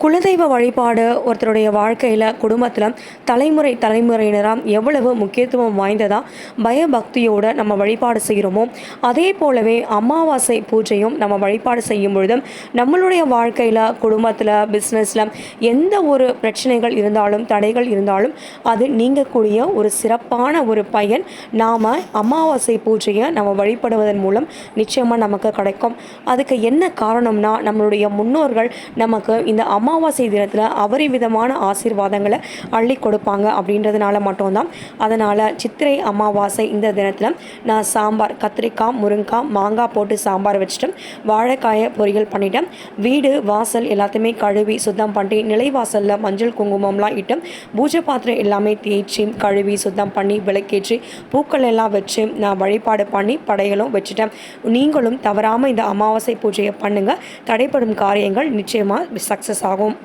குலதெய்வ வழிபாடு ஒருத்தருடைய வாழ்க்கையில் குடும்பத்தில் தலைமுறை தலைமுறையினராக எவ்வளவு முக்கியத்துவம் வாய்ந்ததாக பயபக்தியோடு நம்ம வழிபாடு செய்கிறோமோ அதே போலவே அமாவாசை பூஜையும் நம்ம வழிபாடு செய்யும் பொழுது நம்மளுடைய வாழ்க்கையில் குடும்பத்தில் பிஸ்னஸில் எந்த ஒரு பிரச்சனைகள் இருந்தாலும் தடைகள் இருந்தாலும் அது நீங்கக்கூடிய ஒரு சிறப்பான ஒரு பயன். நாம் அமாவாசை பூஜையை நம்ம வழிபடுவதன் மூலம் நிச்சயமாக நமக்கு கிடைக்கும். அதுக்கு என்ன காரணம்னா நம்மளுடைய முன்னோர்கள் நமக்கு இந்த அமாவாசை தினத்தில் அபரிவிதமான ஆசீர்வாதங்களை அள்ளி கொடுப்பாங்க அப்படின்றதுனால மட்டும்தான். அதனால் சித்திரை அமாவாசை இந்த தினத்தில் நான் சாம்பார் கத்திரிக்காய் முருங்காய் மாங்காய் போட்டு சாம்பார் வச்சுட்டு வாழைக்காயை பொரியல் பண்ணிவிட்டேன் வீடு வாசல் எல்லாத்தையுமே கழுவி சுத்தம் பண்ணி நிலைவாசலில் மஞ்சள் குங்குமம்லாம் இட்டு பூஜை பாத்திரம் எல்லாமே தேய்ச்சி கழுவி சுத்தம் பண்ணி விளக்கேற்றி பூக்கள் எல்லாம் வச்சு நான் வழிபாடு பண்ணி படையலும் வச்சுட்டேன். நீங்களும் தவறாமல் இந்த அமாவாசை பூஜையை பண்ணுங்கள் தடைப்படும் காரியங்கள் நிச்சயமாக சக்ஸஸ் ஆகும். ஆகும்